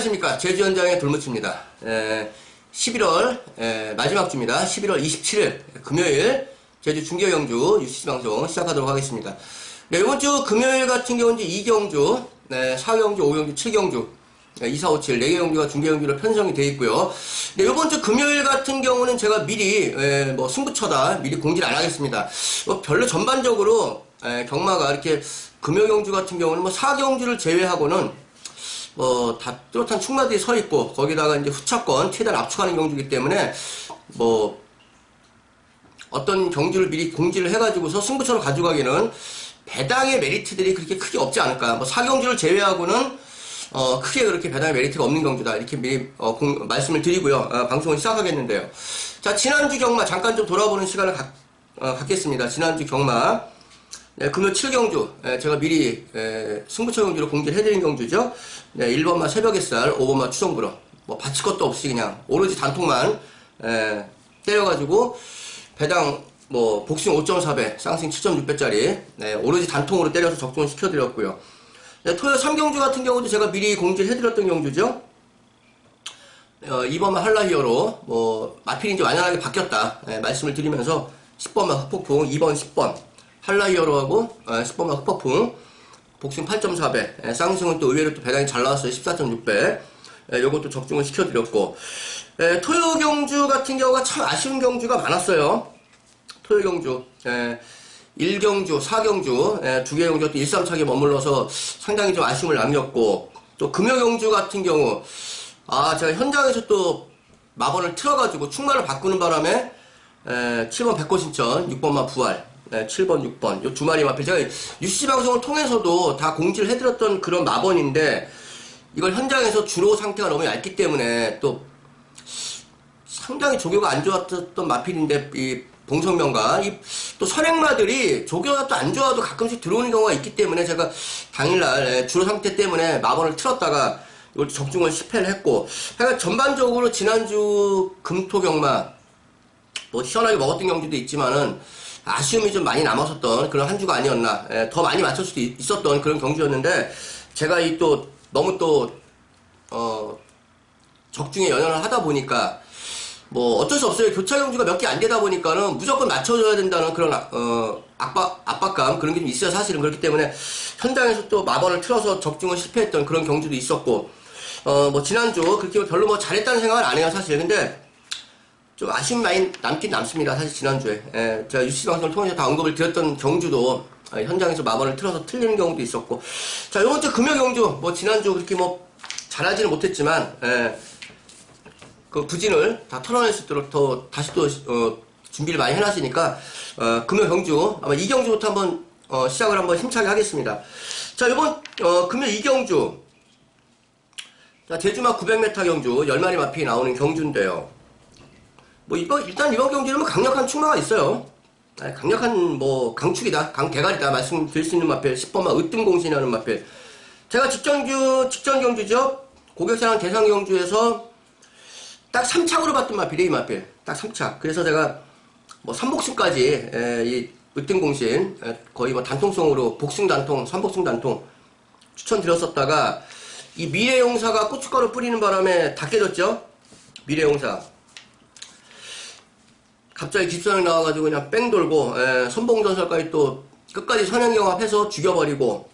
안녕하십니까 제주 현장의 돌무치입니다. 에, 11월 에, 마지막 주입니다. 11월 27일 금요일 제주 중계 경주 UCC 방송 시작하도록 하겠습니다. 네, 이번 주 금요일 같은 경우는 이제 2경주, 네, 4경주, 5경주, 7경주, 네, 2, 4, 5, 7, 4개 경주가 중계 경주로 편성이 되어 있고요. 네, 이번 주 금요일 같은 경우는 제가 미리 에, 뭐 승부처다 미리 공지를 안 하겠습니다. 뭐 별로 전반적으로 에, 경마가 이렇게 금요 경주 같은 경우는 뭐 4경주를 제외하고는 뭐, 다 뚜렷한 충마들이 서 있고, 거기다가 이제 후차권, 최대한 압축하는 경주이기 때문에, 뭐, 어떤 경주를 미리 공지를 해가지고서 승부처로 가져가기는 배당의 메리트들이 그렇게 크게 없지 않을까. 뭐, 사경주를 제외하고는, 어, 크게 그렇게 배당의 메리트가 없는 경주다. 이렇게 미리, 어, 공- 말씀을 드리고요. 어, 방송을 시작하겠는데요. 자, 지난주 경마 잠깐 좀 돌아보는 시간을 갖, 어, 갖겠습니다. 지난주 경마. 네, 금요 7경주, 예, 제가 미리 예, 승부처 경주로 공개를 해드린 경주죠. 네, 1번마 새벽햇살, 5번마 추정부러. 뭐 바칠 것도 없이 그냥 오로지 단통만 예, 때려가지고 배당 뭐 복싱 5.4배, 쌍싱 7.6배짜리 네, 오로지 단통으로 때려서 적중을 시켜드렸고요. 네, 토요 3경주 같은 경우도 제가 미리 공지를 해드렸던 경주죠. 어, 2번만 한라히어로 뭐 마필이 제 완연하게 바뀌었다 예, 말씀을 드리면서 10번만 흑폭풍 2번 10번 한라히어로하고 어, 10번만 흑폭풍 복싱 8.4배 예, 쌍승은 또 의외로 또 배당이 잘 나왔어요. 14.6배. 예, 요것도 적중을 시켜드렸고. 예, 토요 경주 같은 경우가 참 아쉬운 경주가 많았어요. 토요 경주 예, 1경주, 4경주 예, 두개 경주가 또 1, 3차게 머물러서 상당히 좀 아쉬움을 남겼고. 또 금요 경주 같은 경우 아, 제가 현장에서 또 마번을 틀어가지고 충만을 바꾸는 바람에 에, 7번 백호신천, 6번만 부활, 에, 7번, 6번. 요 두 마리 마필. 제가 UC 방송을 통해서도 다 공지를 해드렸던 그런 마번인데 이걸 현장에서 주로 상태가 너무 얇기 때문에 또 상당히 조교가 안 좋았던 마필인데 이 봉성명과 이 또 선행마들이 조교가 또 안 좋아도 가끔씩 들어오는 경우가 있기 때문에 제가 당일날 에, 주로 상태 때문에 마번을 틀었다가 이걸 적중을 실패를 했고 하여간 전반적으로 지난주 금토경마 뭐 시원하게 먹었던 경주도 있지만은 아쉬움이 좀 많이 남았었던 그런 한 주가 아니었나 에, 더 많이 맞출 수도 있- 있었던 그런 경주였는데 제가 이 또 너무 또 어, 적중에 연연을 하다 보니까 뭐 어쩔 수 없어요. 교차 경주가 몇 개 안 되다 보니까는 무조건 맞춰줘야 된다는 그런 아- 어, 압박 압박감 그런 게 좀 있어요. 사실은 그렇기 때문에 현장에서 또 마번을 틀어서 적중을 실패했던 그런 경주도 있었고 어 뭐 지난주 그렇게 별로 뭐 잘했다는 생각은 안 해요. 사실 근데 좀 아쉬움이 많이 남긴 남습니다. 사실 지난주에 예, 제가 유시 방송을 통해서 다 언급을 드렸던 경주도 아, 현장에서 마번을 틀어서 틀리는 경우도 있었고 자 이번 주 금요 경주 뭐 지난주 그렇게 뭐 잘하지는 못했지만 예, 그 부진을 다 털어낼 수 있도록 더 다시 또 어, 준비를 많이 해놨으니까 어, 금요 경주 아마 이 경주부터 한번 어, 시작을 한번 힘차게 하겠습니다. 자 이번 어, 금요 이 경주 자 제주막 900m 경주 10마리 마피 나오는 경주인데요. 뭐 이번 일단 이번 경기는 뭐 강력한 충마가 있어요. 아, 강력한 뭐 강축이다, 강대가리다 말씀드릴 수 있는 마필 10번만 으뜸공신이라는 마필. 제가 직전주 직전 경주죠. 고객사랑 대상 경주에서 딱 3착으로 봤던 마필이 이 마필. 딱 3착. 그래서 제가 뭐 3복승까지 에, 이 으뜸공신 에, 거의 뭐 단통성으로 복승 단통, 3복승 단통 추천드렸었다가 이 미래용사가 고춧가루 뿌리는 바람에 다 깨졌죠. 미래용사. 갑자기 뒷선을 나와가지고 그냥 뺑 돌고 에, 선봉전설까지 또 끝까지 선행경합해서 죽여버리고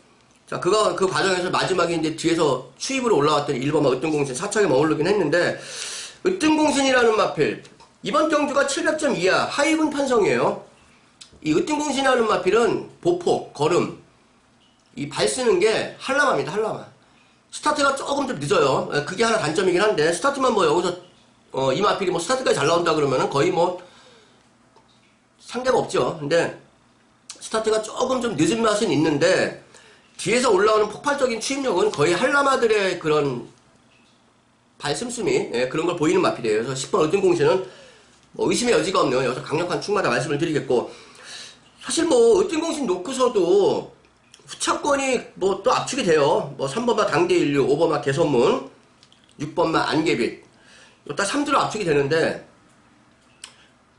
자 그거 그 과정에서 마지막에 이제 뒤에서 추입으로 올라왔던 1번마 으뜸공신 사착에 머무르긴 했는데 으뜸공신이라는 마필 이번 경주가 700점 이하 하이분 편성이에요. 이 으뜸공신이라는 마필은 보폭 걸음 이 발 쓰는 게 한라마입니다 한라마. 스타트가 조금 좀 늦어요. 에, 그게 하나 단점이긴 한데 스타트만 뭐 여기서 어, 이 마필이 뭐 스타트까지 잘 나온다 그러면은 거의 뭐 상대가 없죠. 근데 스타트가 조금 좀 늦은 맛은 있는데 뒤에서 올라오는 폭발적인 추입력은 거의 한라마들의 그런 발씀씀이 예, 그런 걸 보이는 마필이에요. 그래서 10번 으뜸공신은 뭐 의심의 여지가 없네요. 여기서 강력한 충마다 말씀을 드리겠고 사실 뭐 으뜸공신 놓고서도 후차권이 뭐 또 압축이 돼요. 뭐 3번마 당대인류, 5번마 개선문, 6번마 안개빛 딱 3주로 압축이 되는데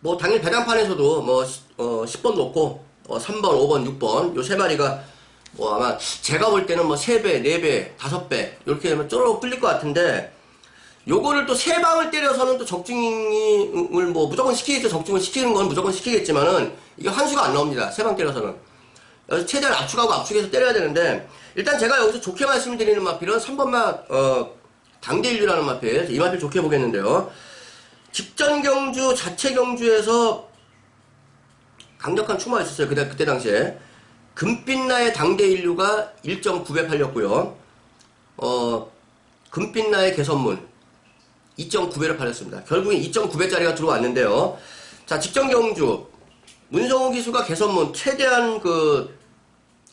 뭐 당일 배당판에서도 뭐 시- 어, 10번 놓고 어, 3번, 5번, 6번 요 세 마리가 뭐 아마 제가 볼 때는 뭐 3배, 4배, 5배 이렇게 되면 쪼르륵 끌릴 것 같은데 요거를 또 세 방을 때려서는 또 적중을 뭐 무조건 시키겠죠. 적중을 시키는 건 무조건 시키겠지만은 이게 환수가 안 나옵니다. 세 방 때려서는. 그래서 최대한 압축하고 압축해서 때려야 되는데 일단 제가 여기서 좋게 말씀드리는 마필은 3번마 어, 당대인류라는 마필 이 마필 좋게 보겠는데요. 직전 경주 자체 경주에서 강력한 추모가 있었어요. 그때, 그때 당시에. 금빛나의 당대 인류가 1.9배 팔렸고요. 어, 금빛나의 개선문 2.9배를 팔렸습니다. 결국엔 2.9배짜리가 들어왔는데요. 자, 직전 경주 문성호 기수가 개선문 최대한 그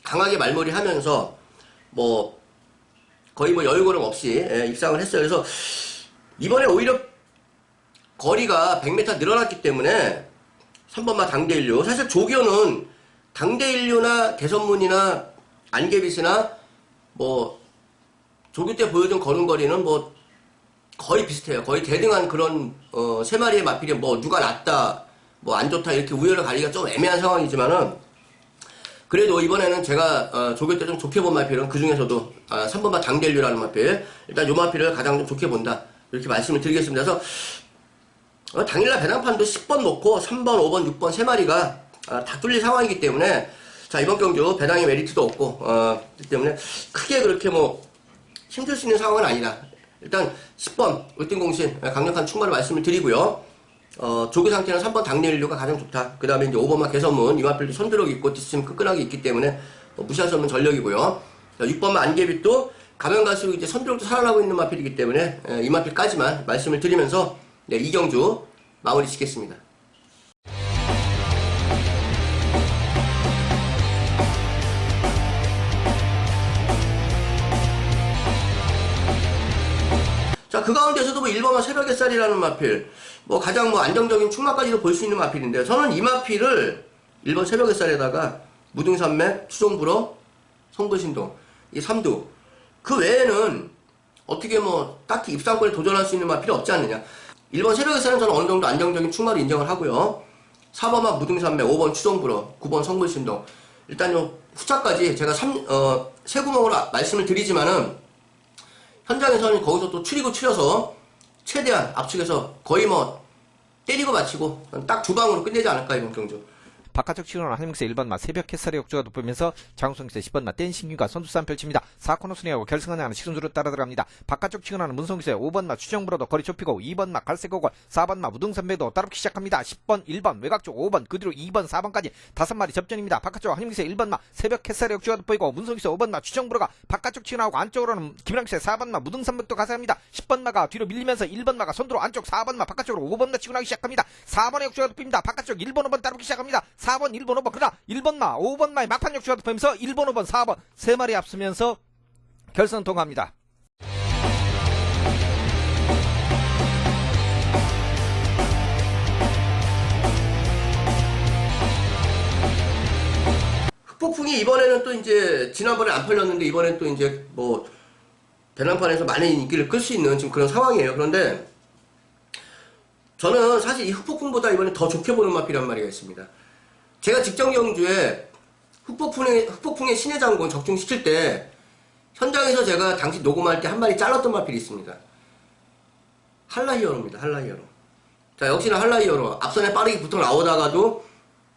강하게 말머리 하면서 뭐 거의 뭐 여유거름 없이 예, 입상을 했어요. 그래서 이번에 오히려 거리가 100m 늘어났기 때문에 3번마 당대인류 사실 조교는 당대인류나 개선문이나 안개빛이나 뭐 조교 때 보여준 걸음거리는 뭐 거의 비슷해요. 거의 대등한 그런 어, 세 마리의 마필이 뭐 누가 낫다, 뭐 안 좋다 이렇게 우열을 가리기가 좀 애매한 상황이지만은 그래도 이번에는 제가 어, 조교 때 좀 좋게 본 마필은 그 중에서도 아, 3번마 당델류라는 마필 일단 요 마필을 가장 좀 좋게 본다 이렇게 말씀을 드리겠습니다. 그래서 어, 당일날 배당판도 10번 놓고 3번, 5번, 6번 세 마리가 아, 다 뚫릴 상황이기 때문에 자 이번 경주 배당의 메리트도 없고 어, 때문에 크게 그렇게 뭐 힘들 수 있는 상황은 아니다. 일단 10번 을등공신 강력한 충고를 말씀을 드리고요. 어, 조교 상태는 3번 당내인류가 가장 좋다. 그 다음에 이제 5번만 개선문, 이마필도 손드럭 있고 뒷심 끈끈하게 있기 때문에 어, 무시할 수 없는 전력이고요. 6번만 안개빛도 가면 갈수록 이제 선드럭도 살아나고 있는 마필이기 때문에 에, 이마필까지만 말씀을 드리면서 네, 이경주 마무리 짓겠습니다. 자, 그 가운데서도 뭐 1번만 새벽 햇살이라는 마필, 뭐 가장 뭐 안정적인 충마까지도 볼 수 있는 마필인데요. 저는 이 마필을 1번 새벽 햇살에다가 무등산맥, 추종불어, 성불신동, 이 삼두. 그 외에는 어떻게 뭐 딱히 입상권에 도전할 수 있는 마필이 없지 않느냐. 1번 새벽 햇살은 저는 어느 정도 안정적인 충마를 인정을 하고요. 4번만 무등산맥, 5번 추종불어, 9번 성불신동. 일단 요 후차까지 제가 3, 어, 세 구멍으로 아- 말씀을 드리지만은 현장에서는 거기서 또 추리고 추려서 최대한 압축해서 거의 뭐 때리고 마치고 딱 두 방으로 끝내지 않을까 이번 경주. 바깥쪽 치고는 한명세 1번마 새벽 햇살의 역주가 돋보면서 장성세 10번마 댄싱균과 선두싸움 펼칩니다. 4코너 순위하고 결승선에 하는 시선주로 따라 들어갑니다. 바깥쪽 치고는 문성세 5번마 추정부로도 거리 좁히고 2번마 갈색고걸 4번마 무등산배도 따르기 시작합니다. 10번 1번 외곽쪽 5번 그 뒤로 2번 4번까지 다섯 마리 접전입니다. 바깥쪽 한명세 1번마 새벽 햇살의 역주가 돋보이고 문성세 5번마 추정부로가 바깥쪽 치고 나오고 안쪽으로는 김랑세 4번마 무등산백도 가세합니다. 10번마가 뒤로 밀리면서 1번마가 손으로 안쪽 4번마 바깥쪽으로 5번마 치고 나기 시작합니다. 4번의 역주가 돋보입니다. 바깥쪽 1번 5번 따르기 시작합니다. 4번 1번 5번 그러나 1번 마 5번 마의 막판 역주가 돋보이면서 1번 5번 4번 세 마리 앞서면서 결선 통합니다. 흑폭풍이 이번에는 또 이제 지난번에 안 팔렸는데 이번엔 또 이제 뭐 배낭판에서 많은 인기를 끌 수 있는 지금 그런 상황이에요. 그런데 저는 사실 이 흑폭풍보다 이번에 더 좋게 보는 마필이란 말이가 있습니다. 제가 직전 경주에 흑폭풍의, 흑폭풍의 신의 장군 적중시킬 때 현장에서 제가 당시 녹음할 때 한 마리 잘랐던 마필이 있습니다. 할라이어로입니다. 할라이어로. 자, 역시나 할라이어로. 앞선에 빠르게 붙어 나오다가도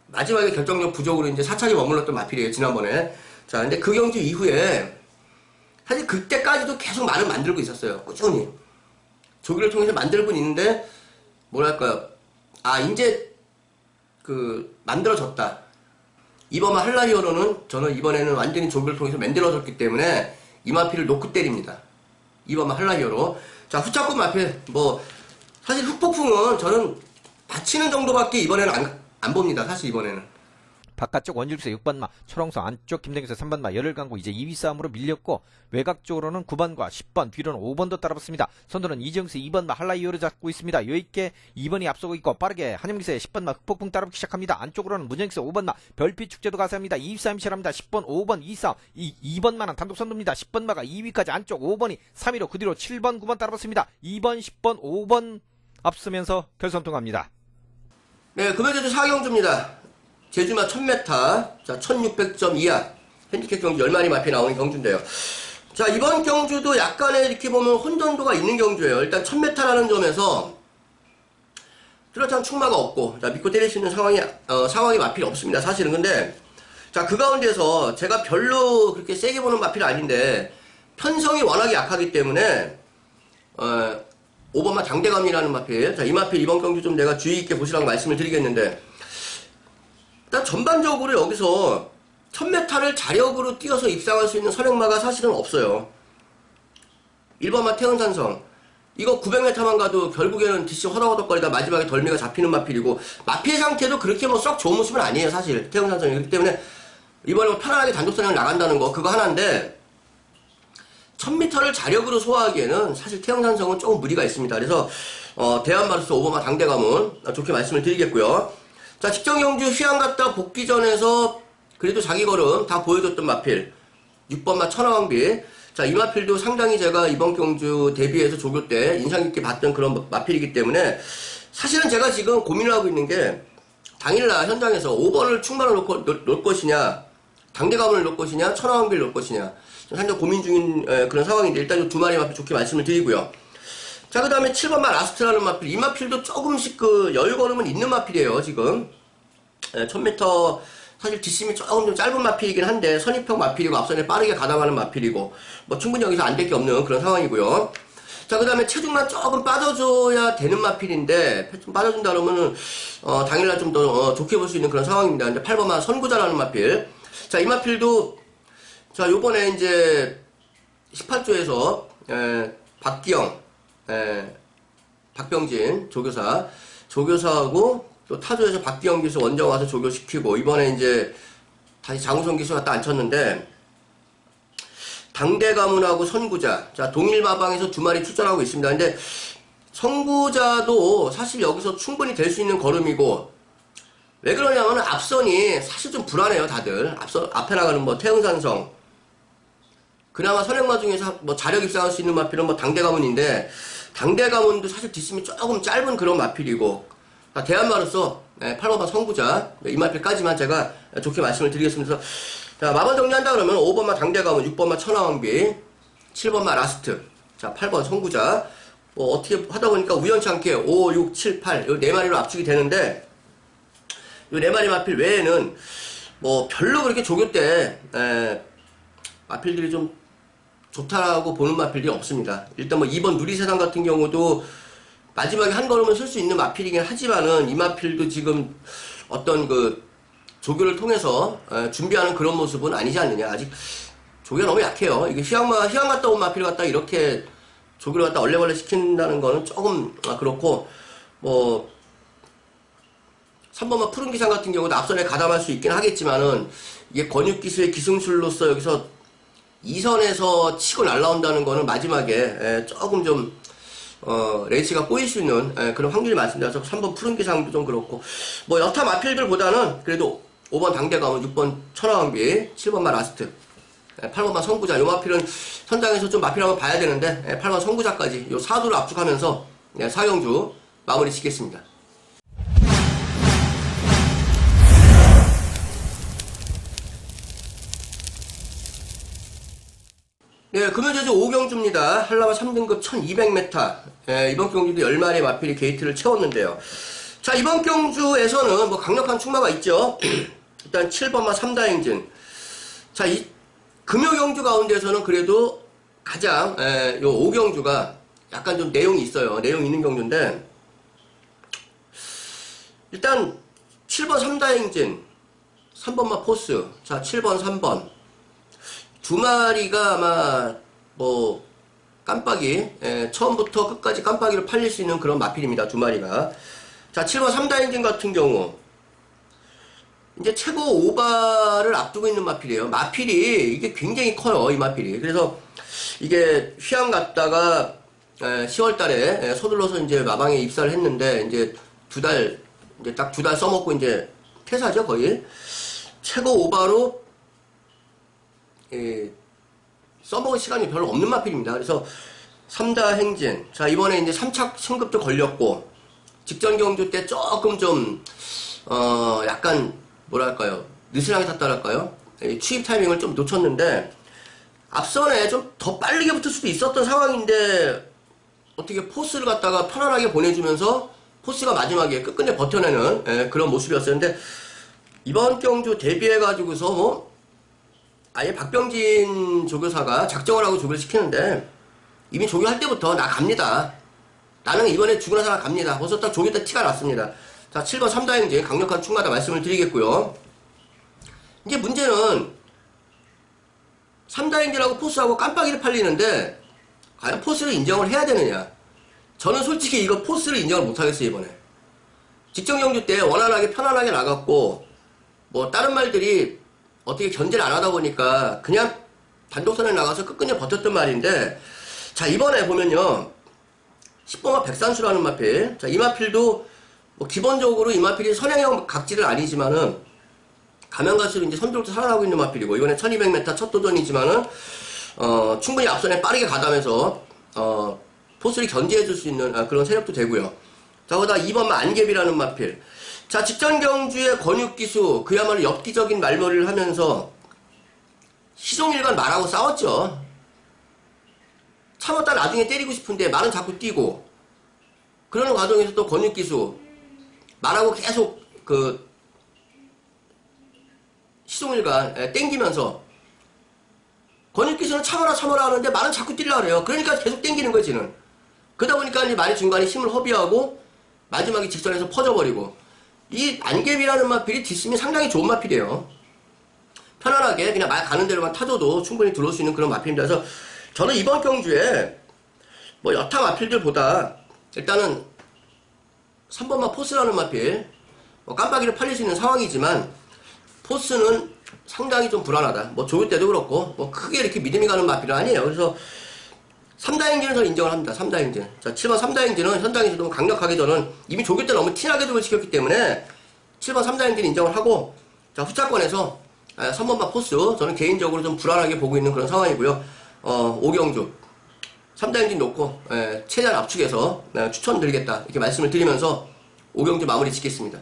마지막에 결정력 부족으로 이제 사차기 머물렀던 마필이에요. 지난번에. 자, 근데 그 경주 이후에 사실 그때까지도 계속 말을 만들고 있었어요. 꾸준히. 조기를 통해서 만들고 있는데 뭐랄까요. 아, 이제 그 만들어졌다. 이번만 할라이어로는 저는 이번에는 완전히 조기를 통해서 만들어졌기 때문에 이 마필을 놓고 때립니다. 이번만 할라이어로. 자, 후차권 마필 뭐 사실 흑폭풍은 저는 받치는 정도밖에 이번에는 안, 안 봅니다. 사실 이번에는. 바깥쪽 원질세 6번마, 초롱성 안쪽 김대경세 3번마, 열을 강고 이제 2위 싸움으로 밀렸고 외곽 쪽으로는 9번과 10번, 뒤로는 5번도 따라붙습니다. 선두는 이정세 2번마 할라이어를 잡고 있습니다. 여있게 2번이 앞서고 있고 빠르게 한영기세 10번마 흑폭풍 따라붙기 시작합니다. 안쪽으로는 문정기세 5번마 별빛 축제도 가세합니다. 2위 싸움 시작합니다. 10번, 5번, 2 싸움. 이 2번마는 단독 선두입니다. 10번마가 2위까지 안쪽 5번이 3위로 그 뒤로 7번, 9번 따라붙습니다. 2번, 10번, 5번 앞서면서 결선 통합니다. 네, 금요제주 사경주입니다. 제주마 1000m, 자, 1600점 이하. 핸디캡 경주 10마리 마피 나오는 경주인데요. 자, 이번 경주도 약간의 이렇게 보면 혼돈도가 있는 경주예요. 일단 1000m라는 점에서 뚜렷한 충마가 없고, 자, 믿고 때릴 수 있는 상황이, 어, 상황이 마필이 없습니다. 사실은. 근데, 자, 그 가운데서 제가 별로 그렇게 세게 보는 마필은 아닌데, 편성이 워낙에 약하기 때문에, 어, 오버마 장대감이라는 마필. 자, 이 마필 이번 경주 좀 내가 주의 있게 보시라고 말씀을 드리겠는데, 일단 전반적으로 여기서 1000m를 자력으로 뛰어서 입상할 수 있는 선행마가 사실은 없어요. 1번마 태은산성. 이거 900m만 가도 결국에는 DC 허덕허덕거리다 마지막에 덜미가 잡히는 마필이고 마필 상태도 그렇게 뭐 썩 좋은 모습은 아니에요 사실 태은산성이 그렇기 때문에 이번에 뭐 편안하게 단독선행을 나간다는 거 그거 하나인데 1000m를 자력으로 소화하기에는 사실 태영산성은 조금 무리가 있습니다. 그래서 어, 대한마루스 오버마 당대감은 좋게 말씀을 드리겠고요. 자 직전 경주 휴양 갔다 복귀 전에서 그래도 자기 걸음 다 보여줬던 마필. 6번마 천하왕비. 자 이 마필도 상당히 제가 이번 경주 데뷔해서 조교 때 인상 깊게 봤던 그런 마필이기 때문에 사실은 제가 지금 고민을 하고 있는 게 당일날 현장에서 5번을 충만을 놓고, 놓, 놓을 것이냐 당대감을 놓을 것이냐 천하왕비를 놓을 것이냐. 현재 고민 중인 에, 그런 상황인데 일단 이두 마리 마필 좋게 말씀을 드리고요 자 그 다음에 7번 마 라스트라는 마필 이 마필도 조금씩 그 여유걸음은 있는 마필이에요 지금 에, 1000m 사실 뒷심이 조금 좀 짧은 마필이긴 한데 선입형 마필이고 앞선에 빠르게 가담하는 마필이고 뭐 충분히 여기서 안 될 게 없는 그런 상황이고요. 자, 그 다음에 체중만 조금 빠져줘야 되는 마필인데, 좀 빠져준다 그러면은, 어, 당일날 좀 더, 어, 좋게 볼 수 있는 그런 상황입니다. 이제 8번만 선구자라는 마필. 자, 이 마필도, 자, 요번에 이제, 18조에서, 에, 박기영, 에, 박병진 조교사, 조교사하고 또 타조에서 박기영 기수 원정 와서 조교시키고 이번에 이제 다시 장우성 기수 갖다 앉혔는데 당대 가문하고 선구자 자 동일 마방에서 두 마리 출전하고 있습니다. 근데 선구자도 사실 여기서 충분히 될 수 있는 걸음이고 왜 그러냐면 앞선이 사실 좀 불안해요 다들. 앞선 앞에 나가는 뭐 태흥산성. 그나마 선행마 중에서 뭐 자력 입상할 수 있는 마필은 뭐 당대 가문인데 당대 가문도 사실 뒷심이 조금 짧은 그런 마필이고 자, 대한마로서 네, 8번마 선구자 네, 이 마필까지만 제가 좋게 말씀을 드리겠습니다. 자 마번 정리한다 그러면 5번마 당대 가문, 6번마 천하왕비, 7번마 라스트, 자 8번 선구자 뭐 어떻게 하다 보니까 우연치 않게 5, 6, 7, 8이네 마리로 압축이 되는데 이네 마리 마필 외에는 뭐 별로 그렇게 조교 때 에, 마필들이 좀 좋다라고 보는 마필이 없습니다. 일단 뭐 2번 누리세상 같은 경우도 마지막에 한 걸음을 쓸 수 있는 마필이긴 하지만은 이 마필도 지금 어떤 그 조교를 통해서 에, 준비하는 그런 모습은 아니지 않느냐. 아직 조교가 너무 약해요. 이게 휴양마, 휴양 갔다 온 마필 갖다 이렇게 조교를 갖다 얼레벌레 시킨다는 거는 조금 아, 그렇고 뭐 3번만 푸른 기상 같은 경우도 앞선에 가담할 수 있긴 하겠지만은 이게 권육 기수의 기승술로서 여기서 2선에서 치고 날라온다는 거는 마지막에 에, 조금 좀 어, 레이스가 꼬일 수 있는 에, 그런 확률이 많습니다. 그래서 3번 푸른 기상도 좀 그렇고 뭐 여타 마필들보다는 그래도 5번 당대감은 6번 천하왕비 7번만 라스트 8번만 선구자 요 마필은 현장에서 좀 마필 한번 봐야 되는데 에, 8번 선구자까지 요 사두를 압축하면서 네, 사경주 마무리 짓겠습니다. 네, 금요제주 5경주입니다. 한라마 3등급 1200m. 예, 이번 경주도 10마리 마필이 게이트를 채웠는데요. 자, 이번 경주에서는 뭐 강력한 충마가 있죠. 일단 7번마 3다행진. 자, 이 금요 경주 가운데서는 그래도 가장, 예, 요 5경주가 약간 좀 내용이 있어요. 내용 있는 경주인데, 일단 7번 3다행진, 3번마 포스, 자, 7번 3번. 두 마리가 아마 뭐 깜빡이 예, 처음부터 끝까지 깜빡이로 팔릴 수 있는 그런 마필입니다. 두 마리가. 자, 7번 3다 엔진 같은 경우 이제 최고 오바를 앞두고 있는 마필이에요. 마필이 이게 굉장히 커요. 이 마필이. 그래서 이게 휴양 갔다가 10월 달에 예, 서둘러서 이제 마방에 입사를 했는데 이제 두 달 이제 딱 두 달 써먹고 이제 퇴사죠, 거의. 최고 오바로 예, 써먹을 시간이 별로 없는 마필입니다. 그래서 3다 행진. 자, 이번에 이제 3착 승급도 걸렸고, 직전 경주 때 조금 좀, 어, 약간, 뭐랄까요. 느슨하게 탔다랄까요? 이 취입 타이밍을 좀 놓쳤는데 앞선에 좀 더 빠르게 붙을 수도 있었던 상황인데 어떻게 포스를 갖다가 편안하게 보내주면서 포스가 마지막에 끝끝내 버텨내는 예, 그런 모습이었었는데 이번 경주 데뷔해가지고서 뭐 아예 박병진 조교사가 작정을 하고 조교를 시키는데 이미 조교할 때부터 나 갑니다. 나는 이번에 죽으나 살아 갑니다. 벌써 딱 조교 때 티가 났습니다. 자, 7번 3다행제 강력한 충마다 말씀을 드리겠고요. 이제 문제는 3다행제라고 포스하고 깜빡이를 팔리는데 과연 포스를 인정을 해야 되느냐. 저는 솔직히 이거 포스를 인정을 못하겠어요, 이번에. 직전 경주 때 원활하게 편안하게 나갔고 뭐 다른 말들이 어떻게 견제를 안 하다 보니까 그냥 단독선에 나가서 끝끝내 버텼던 말인데 자 이번에 보면요. 10번가 백산수라는 마필. 자이 마필도 뭐 기본적으로 이 마필이 선행형 각질은 아니지만은 가면 갈수록 이제 선두로부터 살아나고 있는 마필이고 이번에 1200m 첫 도전이지만은 어 충분히 앞선에 빠르게 가다면서 어 포스를 견제해 줄 수 있는 아, 그런 세력도 되고요. 자 거기다 2번 안개비라는 마필 자, 직전 경주의 권육기수, 그야말로 엽기적인 말머리를 하면서 시종일관 말하고 싸웠죠. 참았다 나중에 때리고 싶은데 말은 자꾸 뛰고, 그러는 과정에서 또 권육기수, 말하고 계속 그, 시종일관 에, 땡기면서, 권육기수는 참아라 참아라 하는데 말은 자꾸 뛰려 그래요. 그러니까 계속 땡기는 거지, 는 그러다 보니까 이제 말이 중간에 힘을 허비하고, 마지막에 직선에서 퍼져버리고, 이 안개비라는 마필이 뒷심이 상당히 좋은 마필이에요. 편안하게 그냥 말 가는 대로만 타줘도 충분히 들어올 수 있는 그런 마필입니다. 그래서 저는 이번 경주에 뭐 여타 마필들보다 일단은 3번마 포스라는 마필 뭐 깜빡이를 팔릴 수 있는 상황이지만 포스는 상당히 좀 불안하다. 뭐 조교 때도 그렇고 뭐 크게 이렇게 믿음이 가는 마필은 아니에요. 그래서 3다행진은 저는 인정을 합니다. 3다행진. 자, 7번 3다행진은 현장에서 너무 강력하게 저는 이미 조교 때 너무 티나게 도을 시켰기 때문에 7번 3다행진 인정을 하고 자, 후차권에서 3번마 포스 저는 개인적으로 좀 불안하게 보고 있는 그런 상황이고요. 어, 오경주 3다행진 놓고 에, 최대한 압축해서 네, 추천드리겠다 이렇게 말씀을 드리면서 오경주 마무리 짓겠습니다.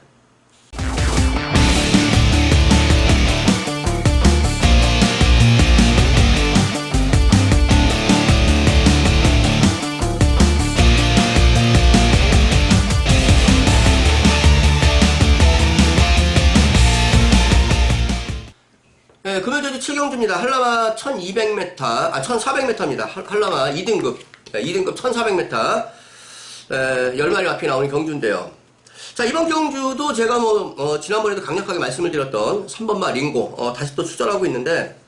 7경주입니다. 한라마 1200m, 아, 1400m입니다. 한라마 2등급, 네, 2등급 1400m. 네, 10마리 앞이 나오는 경주인데요. 자, 이번 경주도 제가 뭐, 어, 지난번에도 강력하게 말씀을 드렸던 3번마 링고, 어, 다시 또 출전하고 있는데,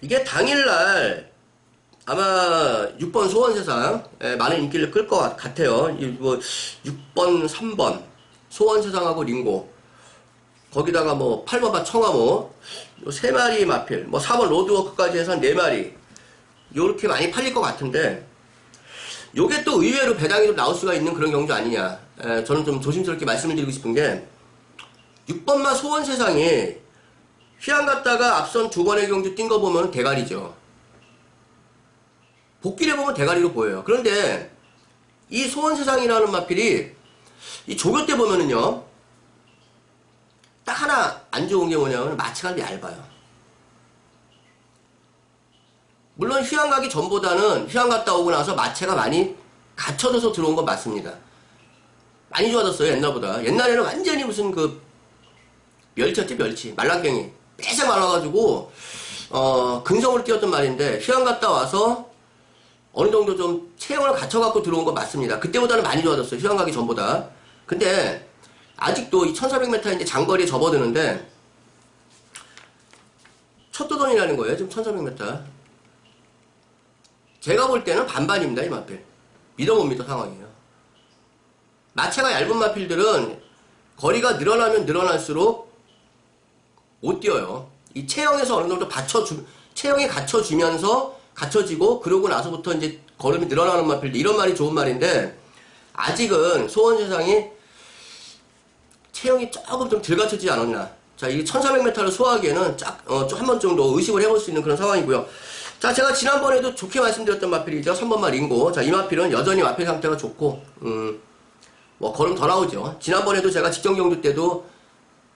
이게 당일날, 아마 6번 소원세상, 에, 많은 인기를 끌 것 같아요. 이 뭐, 6번, 3번, 소원세상하고 링고, 거기다가 뭐 8번바 청화모 요 세 마리 마필 뭐 4번 로드워크까지 해서 네 마리. 요렇게 많이 팔릴 것 같은데 요게 또 의외로 배당이 좀 나올 수가 있는 그런 경주 아니냐. 에, 저는 좀 조심스럽게 말씀을 드리고 싶은 게 6번마 소원 세상이 휘양 갔다가 앞선 두 번의 경주 뛴 거 보면 대가리죠. 복귀를 보면 대가리로 보여요. 그런데 이 소원 세상이라는 마필이 이 조교 때 보면은요 딱 하나 안 좋은 게 뭐냐면 마취가 얇아요. 물론 휴양 가기 전보다는 휴양 갔다 오고 나서 마체가 많이 갖춰져서 들어온 건 맞습니다. 많이 좋아졌어요 옛날보다. 옛날에는 완전히 무슨 그 멸치였지 멸치 말랑병이 빼짝 말라가지고 어 근성으로 뛰었던 말인데 휴양 갔다 와서 어느 정도 좀 체형을 갖춰갖고 들어온 건 맞습니다. 그때보다는 많이 좋아졌어요 휴양 가기 전보다. 근데 아직도 이 1400m 이제 장거리에 접어드는데 첫 도전이라는 거예요. 지금 1400m. 제가 볼 때는 반반입니다. 이 마필. 믿어 못 믿어 상황이에요. 마체가 얇은 마필들은 거리가 늘어나면 늘어날수록 못 뛰어요. 이 체형에서 어느 정도 받쳐주, 체형이 갖춰주면서 갖춰지고 그러고 나서부터 이제 걸음이 늘어나는 마필들 이런 말이 좋은 말인데 아직은 소원 세상이 체형이 조금 좀덜 갖춰지지 않았나. 자, 이게 1400m를 소화하기에는 짝, 어, 좀한번 정도 의식을 해볼 수 있는 그런 상황이고요. 자, 제가 지난번에도 좋게 말씀드렸던 마필이죠. 3번마 링고. 자, 이 마필은 여전히 마필 상태가 좋고, 음, 뭐, 걸음 더 나오죠. 지난번에도 제가 직전 경주 때도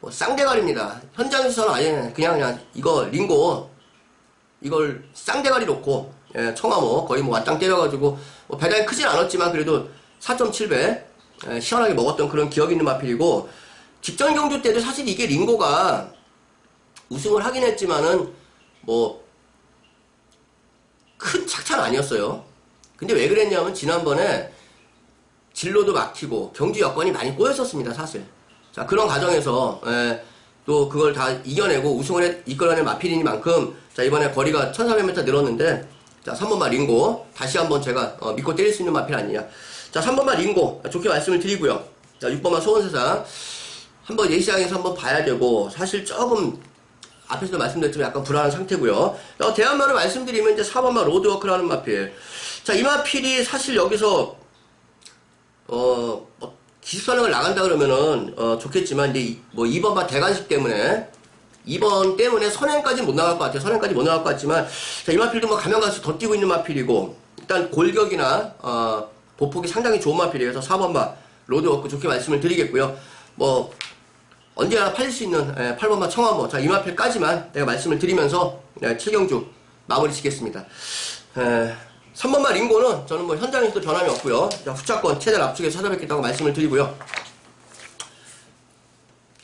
뭐 쌍대가리입니다. 현장에서는 아예 그냥 그냥 이거 링고 이걸 쌍대가리 놓고 예, 청화모 거의 뭐 완땅 때려가지고 뭐 배당이 크진 않았지만 그래도 4.7배 예, 시원하게 먹었던 그런 기억이 있는 마필이고 직전 경주 때도 사실 이게 링고가 우승을 하긴 했지만은 뭐 큰 착차는 아니었어요. 근데 왜 그랬냐면 지난번에 진로도 막히고 경주 여건이 많이 꼬였었습니다, 사실. 자, 그런 과정에서 예, 또 그걸 다 이겨내고 우승을 해- 이끌어낸 마필이니만큼 자, 이번에 거리가 1400m 늘었는데 자, 3번마 링고 다시 한번 제가 어, 믿고 때릴 수 있는 마필 아니냐. 자, 3번마 링고 좋게 말씀을 드리고요. 자, 6번마 소원세상 한번 예시장에서 한번 봐야 되고 사실 조금 앞에서도 말씀드렸지만 약간 불안한 상태고요. 어, 대한마를 말씀드리면 이제 4번마 로드워크라는 마필. 자, 이 마필이 사실 여기서 어, 뭐, 기습선행을 나간다 그러면은, 어, 좋겠지만, 이제, 이- 뭐, 2번마 대관식 때문에, 2번 때문에 선행까지 못 나갈 것 같아요. 선행까지 못 나갈 것 같지만, 자, 이 마필도 뭐 가면 갈수록 더 뛰고 있는 마필이고, 일단 골격이나, 어, 보폭이 상당히 좋은 마필이어서 4번마 로드워크 좋게 말씀을 드리겠고요. 뭐, 언제나 팔릴 수 있는 8번마 청화모, 자, 이 마필까지만 내가 말씀을 드리면서, 네, 7경주 마무리 짓겠습니다. 에, 3번마 링고는 저는 뭐 현장에서도 변함이 없고요. 자, 후차권 최대한 앞쪽에 찾아뵙겠다고 말씀을 드리고요.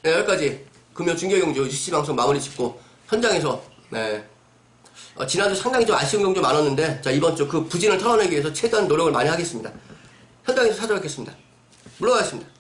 네, 여기까지 금요 중계경주 UCC 방송 마무리 짓고 현장에서 네, 어, 지난주 상당히 좀 아쉬운 경주 많았는데 자 이번 주 그 부진을 털어내기 위해서 최대한 노력을 많이 하겠습니다. 현장에서 찾아뵙겠습니다. 물러가겠습니다.